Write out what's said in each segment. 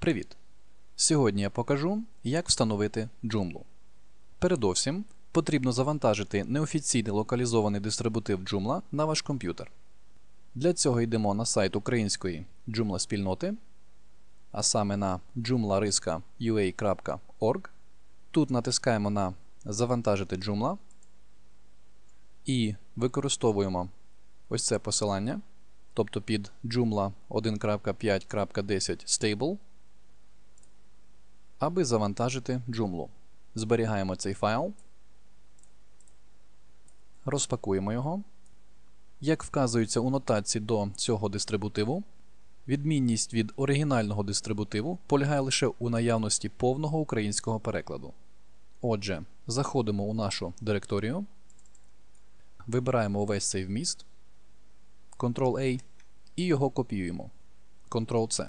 Привіт! Сьогодні я покажу, як встановити Joomla. Передовсім потрібно завантажити неофіційний локалізований дистрибутив Joomla на ваш комп'ютер. Для цього йдемо на сайт української Joomla спільноти, а саме на joomla.ua.org. Тут натискаємо на Завантажити Joomla і використовуємо ось це посилання, тобто під Joomla 1.5.10 Stable, аби завантажити Joomla. Зберігаємо цей файл, розпакуємо його. Як вказується у нотації до цього дистрибутиву, відмінність від оригінального дистрибутиву полягає лише у наявності повного українського перекладу. Отже, заходимо у нашу директорію, вибираємо увесь цей вміст, Ctrl-A і його копіюємо. Ctrl-C.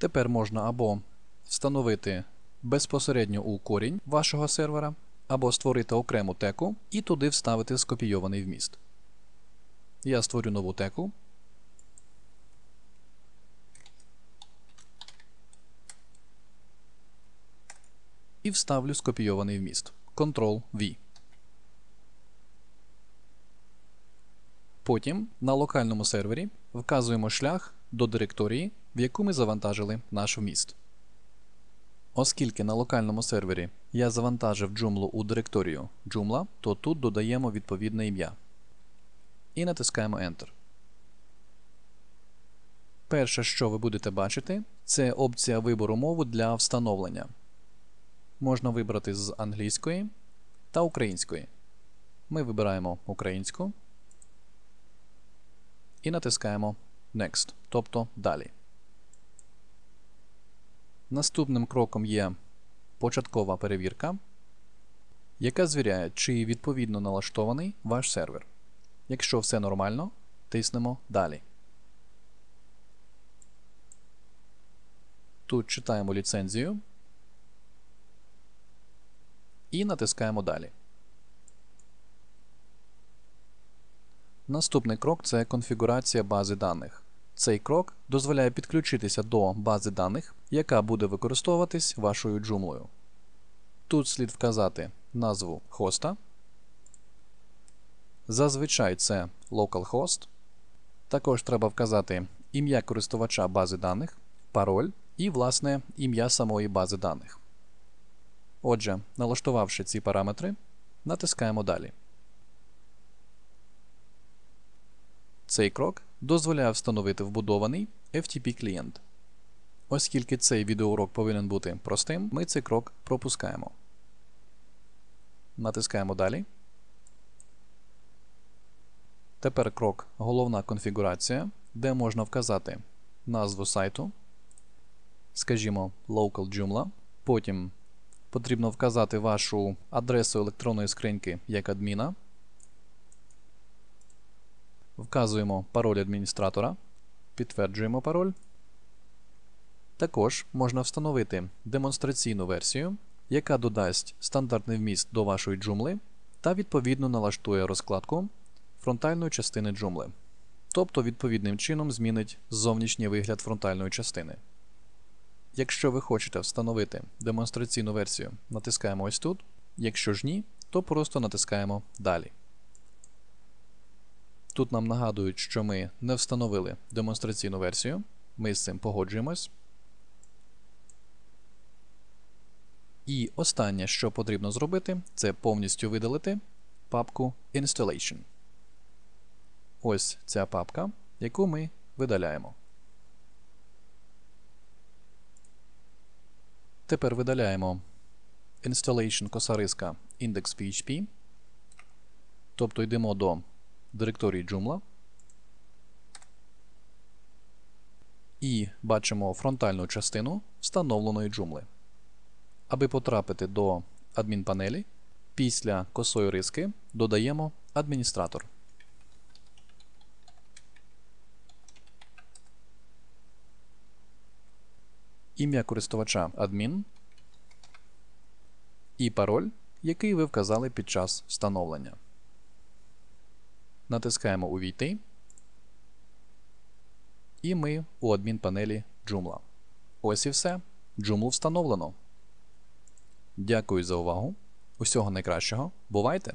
Тепер можна або встановити безпосередньо у корінь вашого сервера, або створити окрему теку і туди вставити скопійований вміст. Я створю нову теку. І вставлю скопійований вміст. Ctrl-V. Потім на локальному сервері вказуємо шлях до директорії, в яку ми завантажили наш вміст. Оскільки на локальному сервері я завантажив Joomla у директорію Joomla, то тут додаємо відповідне ім'я. І натискаємо Enter. Перше, що ви будете бачити, це опція вибору мови для встановлення. Можна вибрати з англійської та української. Ми вибираємо українську і натискаємо Next, тобто Далі. Наступним кроком є початкова перевірка, яка звіряє, чи відповідно налаштований ваш сервер. Якщо все нормально, тиснемо Далі. Тут читаємо ліцензію і натискаємо Далі. Наступний крок це конфігурація бази даних. Цей крок дозволяє підключитися до бази даних, яка буде використовуватись вашою джумлою. Тут слід вказати назву хоста. Зазвичай це localhost. Також треба вказати ім'я користувача бази даних, пароль і, власне, ім'я самої бази даних. Отже, налаштувавши ці параметри, натискаємо Далі. Цей крок дозволяє встановити вбудований FTP клієнт. Оскільки цей відеоурок повинен бути простим, ми цей крок пропускаємо. Натискаємо Далі. Тепер крок Головна конфігурація, де можна вказати назву сайту, скажімо, Local Joomla. Потім потрібно вказати вашу адресу електронної скриньки як адміна. Вказуємо пароль адміністратора, підтверджуємо пароль. Також можна встановити демонстраційну версію, яка додасть стандартний вміст до вашої джумли та відповідно налаштує розкладку фронтальної частини джумли. Тобто відповідним чином змінить зовнішній вигляд фронтальної частини. Якщо ви хочете встановити демонстраційну версію, натискаємо ось тут. Якщо ж ні, то просто натискаємо Далі. Тут нам нагадують, що ми не встановили демонстраційну версію. Ми з цим погоджуємось. І останнє, що потрібно зробити, це повністю видалити папку Installation. Ось ця папка, яку ми видаляємо. Тепер видаляємо Installation косариска index.php. Тобто йдемо до директорії Joomla. І бачимо фронтальну частину встановленої Joomla. Аби потрапити до адмінпанелі, після косої риски додаємо адміністратор. Ім'я користувача адмін і пароль, який ви вказали під час встановлення. Натискаємо Увійти. і ми у адмінпанелі Joomla. Ось і все. Joomla встановлено. Дякую за увагу. Усього найкращого. Бувайте!